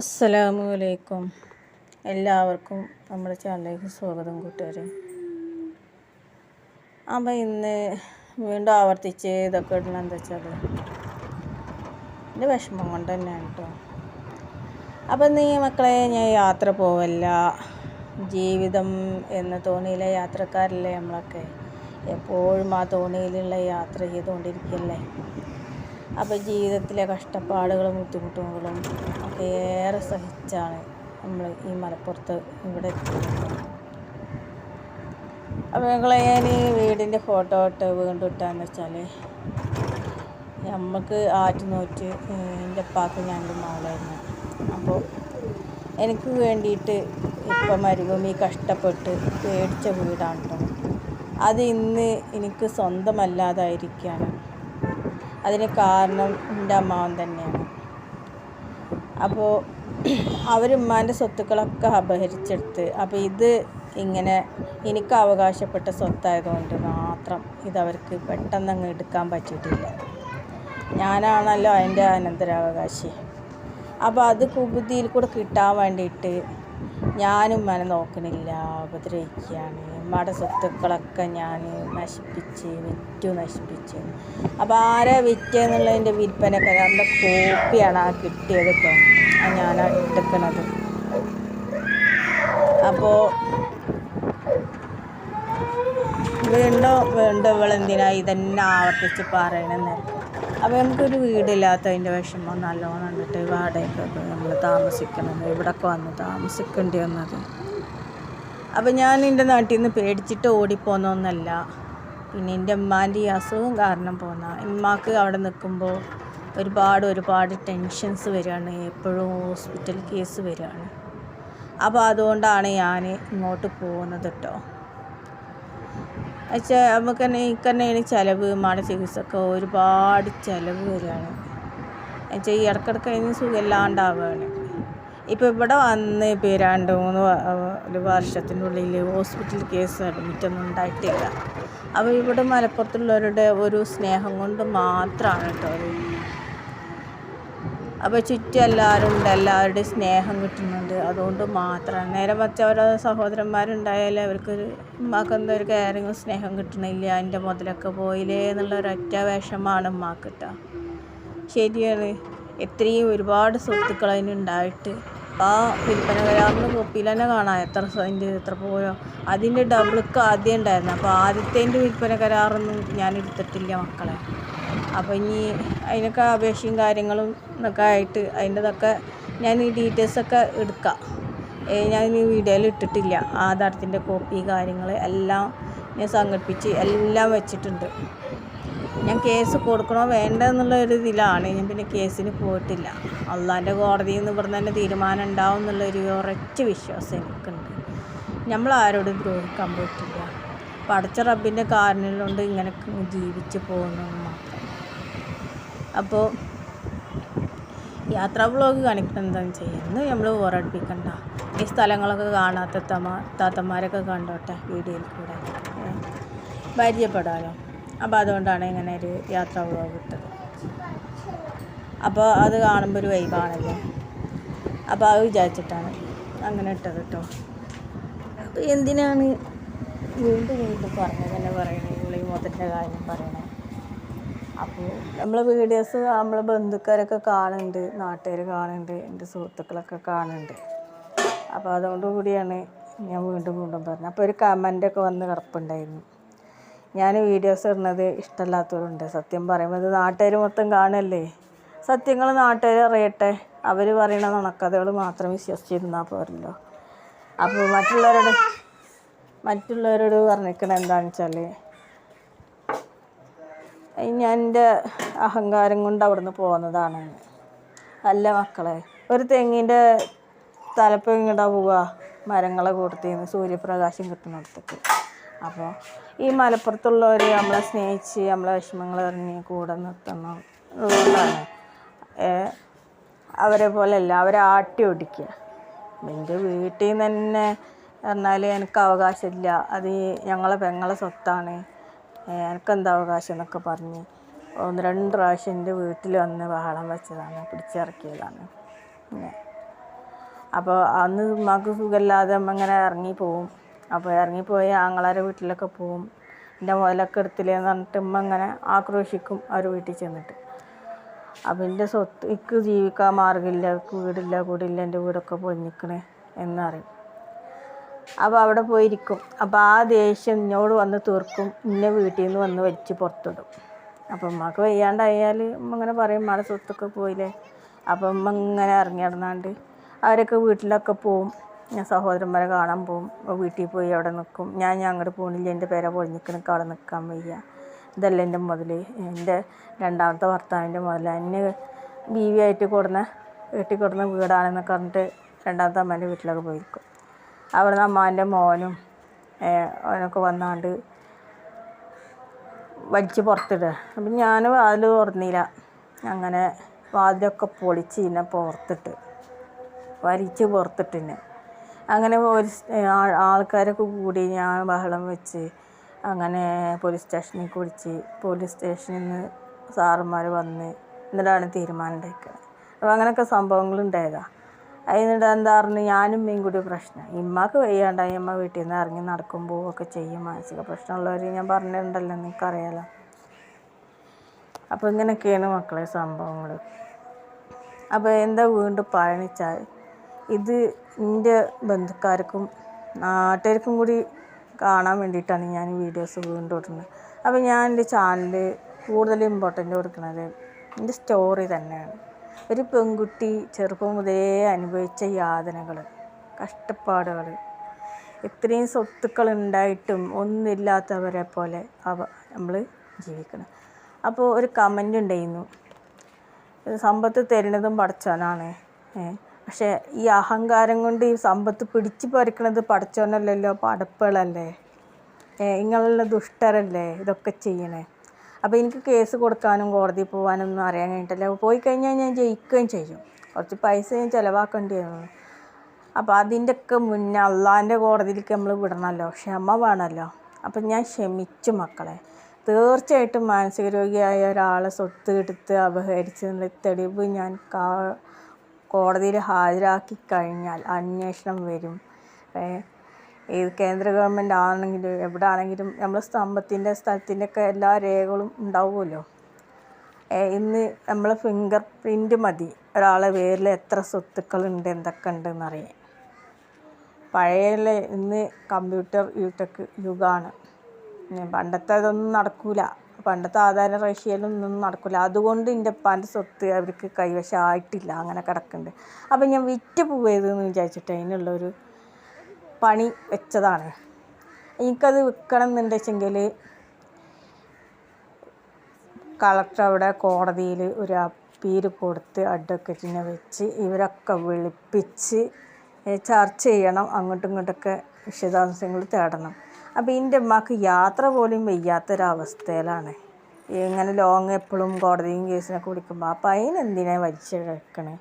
അസ്സലാമു അലൈക്കും എല്ലാവർക്കും നമ്മുടെ ചാനലിലേക്ക് സ്വാഗതം കൂട്ടുകാരെ. അപ്പം ഇന്ന് വീണ്ടും ആവർത്തിച്ച് ഇതൊക്കെ ഇടണം. എന്താ വെച്ചാൽ എന്റെ വിഷമം കൊണ്ട് തന്നെയാണ് കേട്ടോ അപ്പം നീ മക്കളെ ഞാൻ യാത്ര പോവല്ല. ജീവിതം എന്ന തോണിയിലെ യാത്രക്കാരല്ലേ നമ്മളൊക്കെ. എപ്പോഴും ആ തോണിയിലുള്ള യാത്ര ചെയ്തുകൊണ്ടിരിക്കല്ലേ. അപ്പോൾ ജീവിതത്തിലെ കഷ്ടപ്പാടുകളും ബുദ്ധിമുട്ടുകളും ഒക്കെ ഏറെ സഹിച്ചാണ് നമ്മൾ ഈ മലപ്പുറത്ത് ഇവിടെ എത്തിയത് അപ്പോൾ ഞങ്ങളെ ഞാൻ ഈ വീടിന്റെ ഫോട്ടോ ഇട്ട് വീണ്ടും ഇട്ടാന്ന് വെച്ചാൽ നമുക്ക് ആറ്റുനോറ്റ് എന്റെ ഉപ്പാക്ക് ഞാനൊരു മകളായിരുന്നു അപ്പോൾ എനിക്ക് വേണ്ടിയിട്ട് ഇപ്പം മരുഭൂമി കഷ്ടപ്പെട്ട് പേടിച്ച വീടാണ് കേട്ടോ. അത് ഇന്ന് എനിക്ക് സ്വന്തമല്ലാതായിരിക്കുകയാണ്. അതിന് കാരണം എന്റെ അമ്മാവൻ തന്നെയാണ്. അപ്പോൾ അവരുമ്മാന്റെ സ്വത്തുക്കളൊക്കെ അപഹരിച്ചെടുത്ത്. അപ്പോൾ ഇത് ഇങ്ങനെ എനിക്ക് അവകാശപ്പെട്ട സ്വത്തായതുകൊണ്ട് മാത്രം ഇതവർക്ക് പെട്ടെന്ന് അങ്ങ് എടുക്കാൻ പറ്റിയിട്ടില്ല. ഞാനാണല്ലോ അതിന്റെ അനന്തരാവകാശി. അപ്പോൾ അത് കുബുദ്ധിയിൽ കൂടെ കിട്ടാൻ വേണ്ടിയിട്ട് ഞാനും ഉമ്മനെ നോക്കണില്ല. ഉപദ്രവിക്കുകയാണ് ഉമ്മയുടെ സ്വത്തുക്കളൊക്കെ ഞാൻ നശിപ്പിച്ച് വിറ്റു നശിപ്പിച്ച്. അപ്പോൾ ആരെ വിറ്റെന്നുള്ളതിന്റെ വിൽപ്പന കരാറിന്റെ കോപ്പിയാണ് ആ കിട്ടിയത് ഇപ്പോൾ ആ ഞാൻ എടുക്കണത് അപ്പോൾ വീണ്ടും വീണ്ടും ഇവളെന്തിനാണ് ഇതന്നെ ആവർത്തിച്ച് പറയണമെന്നായിരിക്കും അപ്പോൾ നമുക്കൊരു വീടില്ലാത്തതിന്റെ വിഷമം നല്ലോണം കണ്ടിട്ട് വാടകയ്ക്കൊക്കെ നമ്മൾ താമസിക്കണം ഇവിടൊക്കെ വന്ന് താമസിക്കേണ്ടി വന്നത്. അപ്പോൾ ഞാൻ എന്റെ നാട്ടിൽ നിന്ന് പേടിച്ചിട്ട് ഓടിപ്പോന്നൊന്നല്ല. പിന്നെ എന്റെ ഉമ്മാന്റെ ഈ അസുഖം കാരണം പോന്ന. ഉമ്മാക്ക് അവിടെ നിൽക്കുമ്പോൾ ഒരുപാട് ഒരുപാട് ടെൻഷൻസ് വരികയാണ് എപ്പോഴും ഹോസ്പിറ്റൽ കേസ് വരികയാണ് അപ്പോൾ അതുകൊണ്ടാണ് ഞാൻ ഇങ്ങോട്ട് പോകുന്നത് കേട്ടോ വെച്ചാൽ നമുക്ക് തന്നെ എനിക്ക് തന്നെയാണ് ചിലവ് മാട ചികിത്സക്ക് ഒരുപാട് ചിലവ് വരികയാണ് എന്നുവെച്ചാൽ ഈ ഇടക്കിടക്ക് അതിന് സുഖമില്ലാണ്ടാവുകയാണ് ഇപ്പോൾ ഇവിടെ വന്ന് ഇപ്പോൾ രണ്ട് മൂന്ന് ഒരു വർഷത്തിന്റെ ഉള്ളിൽ ഹോസ്പിറ്റൽ കേസ് അഡ്മിറ്റൊന്നും ഉണ്ടായിട്ടില്ല. അപ്പോൾ ഇവിടെ മലപ്പുറത്തുള്ളവരുടെ ഒരു സ്നേഹം കൊണ്ട് മാത്രമാണ് കേട്ടോ അപ്പോൾ ചുറ്റും എല്ലാവരും ഉണ്ട് എല്ലാവരുടെയും സ്നേഹം കിട്ടുന്നുണ്ട്. അതുകൊണ്ട് മാത്രമാണ് നേരെ മറിച്ച് ഓരോ സഹോദരന്മാരുണ്ടായാൽ അവർക്കൊരു ഉമ്മാക്ക് എന്തോ ഒരു കെയറിങ്ങും സ്നേഹം കിട്ടണില്ല. എന്റെ മുതലൊക്കെ പോയില്ലേ എന്നുള്ള ഒരൊറ്റ വിഷമാണ് ഉമ്മാക്ക് കിട്ടുക. ശരിയാണ്. എത്രയും ഒരുപാട് സ്വത്തുക്കൾ അതിനുണ്ടായിട്ട് ആ വിൽപ്പന കരാറിന് കോപ്പിയിൽ തന്നെ കാണാം എത്ര അതിന്റെ എത്ര പോയോ. അതിന്റെ ഡബിൾക്ക് ആദ്യം ഉണ്ടായിരുന്നു. അപ്പോൾ ആദ്യത്തെ വിൽപ്പന കരാറൊന്നും ഞാൻ എടുത്തിട്ടില്ല മക്കളെ. അപ്പോൾ ഇനി അതിനൊക്കെ അപേക്ഷയും കാര്യങ്ങളും ഒക്കെ ആയിട്ട് അതിന്റെതൊക്കെ ഞാൻ ഈ ഡീറ്റെയിൽസൊക്കെ എടുക്കാം. ഞാൻ ഈ വീഡിയോയിൽ ഇട്ടിട്ടില്ല. ആധാരത്തിന്റെ കോപ്പി കാര്യങ്ങൾ എല്ലാം ഞാൻ സംഘടിപ്പിച്ച് എല്ലാം വെച്ചിട്ടുണ്ട്. ഞാൻ കേസ് കൊടുക്കണോ വേണ്ട എന്നുള്ള ഒരു ഇതിലാണ്. ഞാൻ പിന്നെ കേസിന് പോയിട്ടില്ല. അള്ളാന്റെ കോടതിയിൽ നിന്ന് ഇവിടെ തന്നെ തീരുമാനം ഉണ്ടാവും എന്നുള്ളൊരു ഉറച്ച വിശ്വാസം എനിക്കുണ്ട്. നമ്മൾ ആരോടും ദ്രോഹിക്കാൻ പറ്റില്ല. പടച്ച റബ്ബിന്റെ കാരണങ്ങളുണ്ട് ഇങ്ങനെ ജീവിച്ച് പോകുന്നു മാത്രം. അപ്പോൾ യാത്രാ വ്ളോഗ് കാണിക്കണം എന്താണെന്ന് ചെയ്യുന്നത് നമ്മൾ ബോറടിപ്പിക്കണ്ട ഈ സ്ഥലങ്ങളൊക്കെ കാണാത്ത തമാ താത്തമാരൊക്കെ കണ്ടോട്ടെ വീഡിയോയിൽ കൂടെ. പരിചയപ്പെടാമല്ലോ അപ്പോൾ അതുകൊണ്ടാണ് ഇങ്ങനെ ഒരു യാത്രാ വ്ളോഗ് ഇട്ടത്. അപ്പോൾ അത് കാണുമ്പോൾ ഒരു വൈബാണല്ലോ അപ്പോൾ അത് വിചാരിച്ചിട്ടാണ് അങ്ങനെ ഇട്ടത് കേട്ടോ അപ്പോൾ എന്തിനാണ് വീണ്ടും വീണ്ടും പറഞ്ഞത് തന്നെ പറയണേ ഈ മുതലിന്റെ കാര്യം പറയണേ. അപ്പോൾ നമ്മൾ വീഡിയോസ് നമ്മളെ ബന്ധുക്കാരൊക്കെ കാണുന്നുണ്ട് നാട്ടുകാർ കാണുന്നുണ്ട് എന്റെ സുഹൃത്തുക്കളൊക്കെ കാണുന്നുണ്ട്. അപ്പോൾ അതുകൊണ്ട് കൂടിയാണ് ഞാൻ വീണ്ടും വീണ്ടും പറഞ്ഞത്. അപ്പോൾ ഒരു കമന്റൊക്കെ വന്ന് കിടപ്പുണ്ടായിരുന്നു. ഞാൻ വീഡിയോസ് ഇടുന്നത് ഇഷ്ടമല്ലാത്തവരുണ്ട്. സത്യം പറയുമ്പോൾ നാട്ടുകാർ മൊത്തം കാണല്ലേ? സത്യങ്ങൾ നാട്ടുകാർ അറിയട്ടെ. അവർ പറയണ നുണക്കഥകൾ മാത്രം വിശ്വസിച്ചിരുന്നാൽ പോരല്ലോ. അപ്പോൾ മറ്റുള്ളവരോട് മറ്റുള്ളവരോട് പറഞ്ഞിരിക്കണത് എന്താണെന്ന് വെച്ചാൽ ഞാൻ എന്റെ അഹങ്കാരം കൊണ്ട് അവിടുന്ന് പോകുന്നതാണ് അല്ല മക്കളെ ഒരു തെങ്ങിന്റെ തലപ്പ് ഇങ്ങോട്ടാ പോവുക മരങ്ങളെ കൂട്ടത്തിൽ സൂര്യപ്രകാശം കിട്ടുന്നിടത്തേക്ക്. അപ്പോൾ ഈ മലപ്പുറത്തുള്ളവർ നമ്മളെ സ്നേഹിച്ച് നമ്മളെ വിഷമങ്ങൾ ഇറങ്ങി കൂടെ നിർത്തണം അതുകൊണ്ടാണ് അവരെ പോലെയല്ല അവരെ ആട്ടി ഓടിക്കുക. എന്റെ വീട്ടിൽ നിന്ന് തന്നെ പറഞ്ഞാൽ എനിക്ക് അവകാശമില്ല. അത് ഞങ്ങളെ പെങ്ങളെ സ്വത്താണ്. എനിക്കെന്താ അവകാശം എന്നൊക്കെ പറഞ്ഞ് ഒന്ന് രണ്ട് പ്രാവശ്യം എന്റെ വീട്ടിൽ വന്ന് ബഹളം വെച്ചതാണ് പിടിച്ചിറക്കിയതാണ്. അപ്പോൾ അന്ന് ഉമ്മാക്ക് സുഖമില്ലാതെ അമ്മ ഇങ്ങനെ ഇറങ്ങി പോവും അപ്പോൾ ഇറങ്ങിപ്പോയി ആങ്ങളാരെ വീട്ടിലൊക്കെ പോവും. എന്റെ മുതലൊക്കെ എടുത്തില്ലേന്ന് പറഞ്ഞിട്ട് ഉമ്മ ഇങ്ങനെ ആക്രോശിക്കും അവർ വീട്ടിൽ ചെന്നിട്ട്. അപ്പം എന്റെ സ്വത്ത് എനിക്ക് ജീവിക്കാൻ മാർഗമില്ല വീടില്ല കൂടില്ല എന്റെ വീടൊക്കെ പൊഞ്ഞിക്കണേ എന്നറിയും. അപ്പോൾ അവിടെ പോയിരിക്കും. അപ്പോൾ ആ ദേഷ്യം എന്നോട് വന്ന് തീർക്കും. ഇന്നെ വീട്ടിൽ നിന്ന് വന്ന് വലിച്ച് പുറത്തിടും. അപ്പം ഉമ്മക്ക് വയ്യാണ്ടായാൽ ഇങ്ങനെ പറയും ഉമ്മയുടെ സ്വത്തൊക്കെ പോയില്ലേ? അപ്പം ഉമ്മ ഇങ്ങനെ ഇറങ്ങി നടന്നാണ്ട് അവരൊക്കെ വീട്ടിലൊക്കെ പോവും. ഞാൻ സഹോദരന്മാരെ കാണാൻ പോവും. വീട്ടിൽ പോയി അവിടെ നിൽക്കും ഞാൻ ഞാൻ അങ്ങോട്ട് പോകണില്ല എന്റെ പേര പൊളിഞ്ഞിക്കണക്ക് അവിടെ നിൽക്കാൻ വയ്യ. ഇതല്ല എന്റെ മുതൽ എന്റെ രണ്ടാമത്തെ ഭർത്താവിന്റെ മുതൽ എന്നെ ബീവിയായിട്ട് കൊടുന്ന വീട്ടിൽ കൊടുന്ന വീടാണെന്നൊക്കെ പറഞ്ഞിട്ട് രണ്ടാമത്തെ അമ്മേന്റെ വീട്ടിലൊക്കെ പോയിരിക്കും. അവിടെ നിന്ന് അമ്മാന്റെ മോനും അവനൊക്കെ വന്നാണ്ട് വലിച്ച് പുറത്തിടുക. അപ്പം ഞാൻ വാതിൽ തുറന്നില്ല. അങ്ങനെ വാതിലൊക്കെ പൊളിച്ച് ഇന്നെ പുറത്തിട്ട് വലിച്ച് പുറത്തിട്ടിന്നെ അങ്ങനെ പോലീസ് ആൾക്കാരൊക്കെ കൂടി ഞാൻ ബഹളം വെച്ച് അങ്ങനെ പോലീസ് സ്റ്റേഷനിൽ കുടിച്ച് പോലീസ് സ്റ്റേഷനിൽ നിന്ന് സാറന്മാർ വന്ന് എന്നിട്ടാണ് തീരുമാനം ഉണ്ടാക്കുന്നത് അപ്പോൾ അങ്ങനെയൊക്കെ സംഭവങ്ങൾ ഉണ്ടായതാണ് അതിനിടെ എന്താ പറഞ്ഞു ഞാനും മീൻ കൂടി പ്രശ്നം. ഇമ്മക്ക് വയ്യാണ്ടായി അമ്മ വീട്ടിൽ നിന്ന് ഇറങ്ങി നടക്കുമ്പോൾ ഒക്കെ ചെയ്യും. മാനസിക പ്രശ്നമുള്ളവർ ഞാൻ പറഞ്ഞിട്ടുണ്ടല്ലോ നിനക്കറിയാലോ. അപ്പോൾ ഇങ്ങനെയൊക്കെയാണ് മക്കളെ സംഭവങ്ങൾ അപ്പോൾ എന്താ വീണ്ടും പഴനിച്ചാൽ ഇത് എന്റെ ബന്ധുക്കാർക്കും നാട്ടുകാർക്കും കൂടി കാണാൻ വേണ്ടിയിട്ടാണ് ഞാൻ വീഡിയോസ് വീണ്ടും ഇടുന്നത്. അപ്പോൾ ഞാൻ എന്റെ ചാനൽ കൂടുതൽ ഇമ്പോർട്ടന്റ് കൊടുക്കുന്നത് എന്റെ സ്റ്റോറി തന്നെയാണ്. ഒരു പെൺകുട്ടി ചെറുപ്പം മുതലേ അനുഭവിച്ച യാതനകൾ കഷ്ടപ്പാടുകൾ ഇത്രയും സ്വത്തുക്കൾ ഉണ്ടായിട്ടും ഒന്നുമില്ലാത്തവരെ പോലെ അവ നമ്മൾ ജീവിക്കണം. അപ്പോൾ ഒരു കമന്റ് ഉണ്ടായിരുന്നു. സമ്പത്ത് തരുന്നതും പഠിച്ചവനാണ് പക്ഷേ ഈ അഹങ്കാരം കൊണ്ട് ഈ സമ്പത്ത് പിടിച്ചു പറിക്കണത് പഠിച്ചവനല്ലല്ലോ പടപ്പുകളല്ലേ? നിങ്ങളുള്ള ദുഷ്ടരല്ലേ ഇതൊക്കെ ചെയ്യണേ? അപ്പോൾ എനിക്ക് കേസ് കൊടുക്കാനും കോടതി പോകാനൊന്നും അറിയാൻ കഴിഞ്ഞിട്ടില്ല. പോയി കഴിഞ്ഞാൽ ഞാൻ ജയിക്കുകയും ചെയ്യും. കുറച്ച് പൈസ ഞാൻ ചിലവാക്കേണ്ടി വന്നു. അപ്പോൾ അതിന്റെയൊക്കെ മുന്നേ അള്ളാന്റെ കോടതിയിലേക്ക് നമ്മൾ വിടണമല്ലോ ക്ഷമ വേണമല്ലോ അപ്പം ഞാൻ ക്ഷമിച്ചു മക്കളെ. തീർച്ചയായിട്ടും മാനസിക രോഗിയായ ഒരാളെ സ്വത്ത് എടുത്ത് അപഹരിച്ചതിന്റെ തെളിവ് ഞാൻ കോടതിയിൽ ഹാജരാക്കി കഴിഞ്ഞാൽ അന്വേഷണം വരും. ഏത് കേന്ദ്ര ഗവൺമെന്റ് ആണെങ്കിലും എവിടെ ആണെങ്കിലും നമ്മൾ സ്തംഭത്തിന്റെ സ്ഥലത്തിന്റെ ഒക്കെ എല്ലാ രേഖകളും ഉണ്ടാവുമല്ലോ. ഇന്ന് നമ്മൾ ഫിംഗർ പ്രിന്റ് മതി. ഒരാളെ പേരിൽ എത്ര സ്വത്തുക്കളുണ്ട് എന്തൊക്കെ ഉണ്ടെന്ന് അറിയാൻ പഴയ ഇന്ന് കമ്പ്യൂട്ടർ യുടെക് യുഗമാണ്. പണ്ടത്തെ അതൊന്നും നടക്കൂല. പണ്ടത്തെ ആധാര റഷ്യയിലൊന്നും നടക്കില്ല അതുകൊണ്ട് എന്റെ ഉപ്പാന്റെ സ്വത്ത് അവർക്ക് കൈവശമായിട്ടില്ല അങ്ങനെ കിടക്കുന്നുണ്ട് അപ്പം ഞാൻ വിറ്റ് പോയതെന്ന് വിചാരിച്ചിട്ട് അതിനുള്ളൊരു പണി വെച്ചതാണ്. എനിക്കത് വിൽക്കണം എന്നുണ്ടെച്ചെങ്കിൽ കളക്ടർ അവിടെ കോടതിയിൽ ഒരു അപ്പീൽ കൊടുത്ത് അഡ്വക്കറ്റിനെ വെച്ച് ഇവരൊക്കെ വിളിപ്പിച്ച് ചർച്ച ചെയ്യണം. അങ്ങോട്ടും ഇങ്ങോട്ടൊക്കെ വിശദാംശങ്ങൾ തേടണം. അപ്പോൾ എന്റെ ഉമ്മക്ക് യാത്ര പോലും വയ്യാത്തൊരവസ്ഥയിലാണ്. ഇങ്ങനെ ലോങ് എപ്പോഴും കോടതിയും കേസിനൊക്കെ വിളിക്കുമ്പോൾ അപ്പം അതിനെന്തിനാണ് വലിച്ചിഴക്കണേ?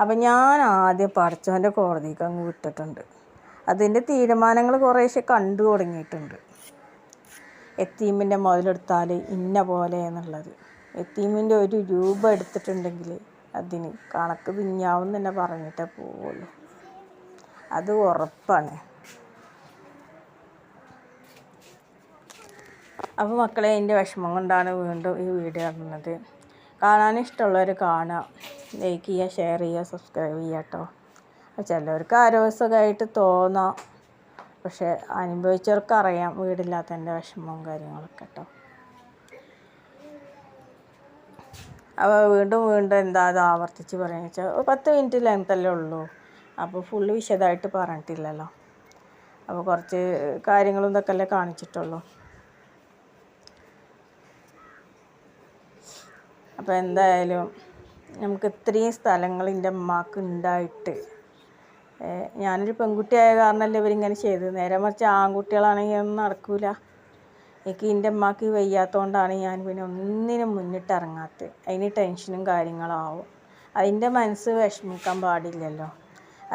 അപ്പം ഞാൻ ആദ്യം പഠിച്ചവന്റെ കോടതിക്ക് അങ്ങ് വിട്ടിട്ടുണ്ട്. അതിന്റെ തീരുമാനങ്ങൾ കുറേശ്ശെ കണ്ടു തുടങ്ങിയിട്ടുണ്ട്. എത്തീമിന്റെ മുതലെടുത്താൽ ഇന്ന പോലെ എന്നുള്ളത്. എത്തീമിന്റെ ഒരു രൂപ എടുത്തിട്ടുണ്ടെങ്കിൽ അതിന് കണക്ക് തിന്നാവും തന്നെ പറഞ്ഞിട്ടേ പോവുള്ളൂ. അത് ഉറപ്പാണ്. അപ്പോൾ മക്കളെ എന്റെ വിഷമം കൊണ്ടാണ് വീണ്ടും ഈ വീഡിയോ ഇടുന്നത്. കാണാൻ ഇഷ്ടമുള്ളവർ കാണുക ലൈക്ക് ചെയ്യുക ഷെയർ ചെയ്യുക സബ്സ്ക്രൈബ് ചെയ്യുക കേട്ടോ. ചിലവർക്ക് ആരോഗ്യസുഖമായിട്ട് തോന്നാം. പക്ഷെ അനുഭവിച്ചവർക്ക് അറിയാം വീടില്ലാത്തതിന്റെ വിഷമവും കാര്യങ്ങളൊക്കെ കേട്ടോ. അപ്പോൾ വീണ്ടും വീണ്ടും എന്താ അത് ആവർത്തിച്ച് പറയുക വെച്ചാൽ പത്ത് മിനിറ്റ് ലെങ്ത്തല്ലേ ഉള്ളൂ. അപ്പോൾ ഫുള്ള് വിശദമായിട്ട് പറഞ്ഞിട്ടില്ലല്ലോ. അപ്പോൾ കുറച്ച് കാര്യങ്ങളും ഇതൊക്കെ അല്ലേ കാണിച്ചിട്ടുള്ളൂ. അപ്പോൾ എന്തായാലും നമുക്ക് ഇത്രയും സ്ഥലങ്ങൾ എന്റെ അമ്മയ്ക്ക് ഉണ്ടായിട്ട് ഞാനൊരു പെൺകുട്ടിയായ കാരണമല്ലേ ഇവരിങ്ങനെ ചെയ്തത്? നേരെ മറിച്ച് ആൺകുട്ടികളാണെങ്കിൽ ഒന്നും നടക്കൂല. എനിക്ക് എന്റെ അമ്മയ്ക്ക് വയ്യാത്തതുകൊണ്ടാണ് ഞാൻ പിന്നെ ഒന്നിനും മുന്നിട്ട് ഇറങ്ങാത്തത് അതിന് ടെൻഷനും കാര്യങ്ങളാവും അതിന്റെ മനസ്സ് വിഷമിക്കാൻ പാടില്ലല്ലോ.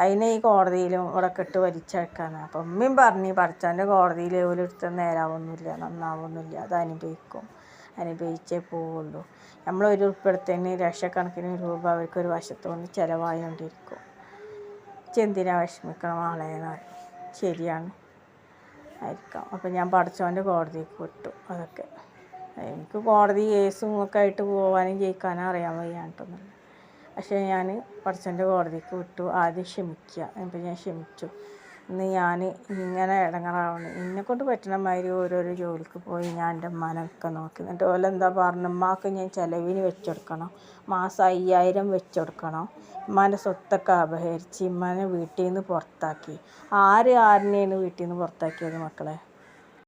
അതിനെ ഈ കോടതിയിലും ഇവിടെ കെട്ട് വലിച്ചെടുക്കാന്ന് അപ്പം ഉമ്മയും പറഞ്ഞു പഠിച്ചാന്റെ കോടതിയിൽ ഓരോരുത്തർ നേരാവൊന്നുമില്ല നന്നാവൊന്നുമില്ല അത് അനുഭവിക്കും. അനുഭവിച്ചേ പോവുള്ളൂ. നമ്മൾ ഒരു ലക്ഷക്കണക്കിന് രൂപ അവർക്കൊരു വശത്തുകൊണ്ട് ചിലവായോണ്ടിരിക്കും. ചെന്തിനാ വിഷമിക്കണം ആളെ എന്ന് ശരിയാണ്. ആയിരിക്കാം. അപ്പം ഞാൻ പഠിച്ചവന്റെ കോടതിക്ക് വിട്ടു അതൊക്കെ. എനിക്ക് കോടതി കേസും ഒക്കെ ആയിട്ട് പോകാനും ജയിക്കാനും അറിയാൻ വയ്യാണ്ടൊന്നുമില്ല പക്ഷേ ഞാൻ പഠിച്ചവന്റെ കോടതിക്ക് വിട്ടു. ആദ്യം ക്ഷമിക്കുക. അപ്പം ഞാൻ ക്ഷമിച്ചു. ഇന്ന് ഞാൻ ഇങ്ങനെ ഇടങ്ങാറാവണം എന്നെക്കൊണ്ട് പറ്റണ മാതിരി ഓരോരോ ജോലിക്ക് പോയി ഞാൻ എന്റെ ഉമ്മാനൊക്കെ നോക്കി. എന്നിട്ട് ഓല എന്താ പറഞ്ഞു ഉമ്മാക്ക് ഞാൻ ചിലവിന് വെച്ചെടുക്കണം. മാസം അയ്യായിരം വെച്ചെടുക്കണം. ഉമ്മാന്റെ സ്വത്തൊക്കെ അപഹരിച്ച് ഉമ്മാനെ വീട്ടിൽ നിന്ന് പുറത്താക്കി. ആര് ആരിനെയാണ് വീട്ടിൽ നിന്ന് പുറത്താക്കിയത് മക്കളെ?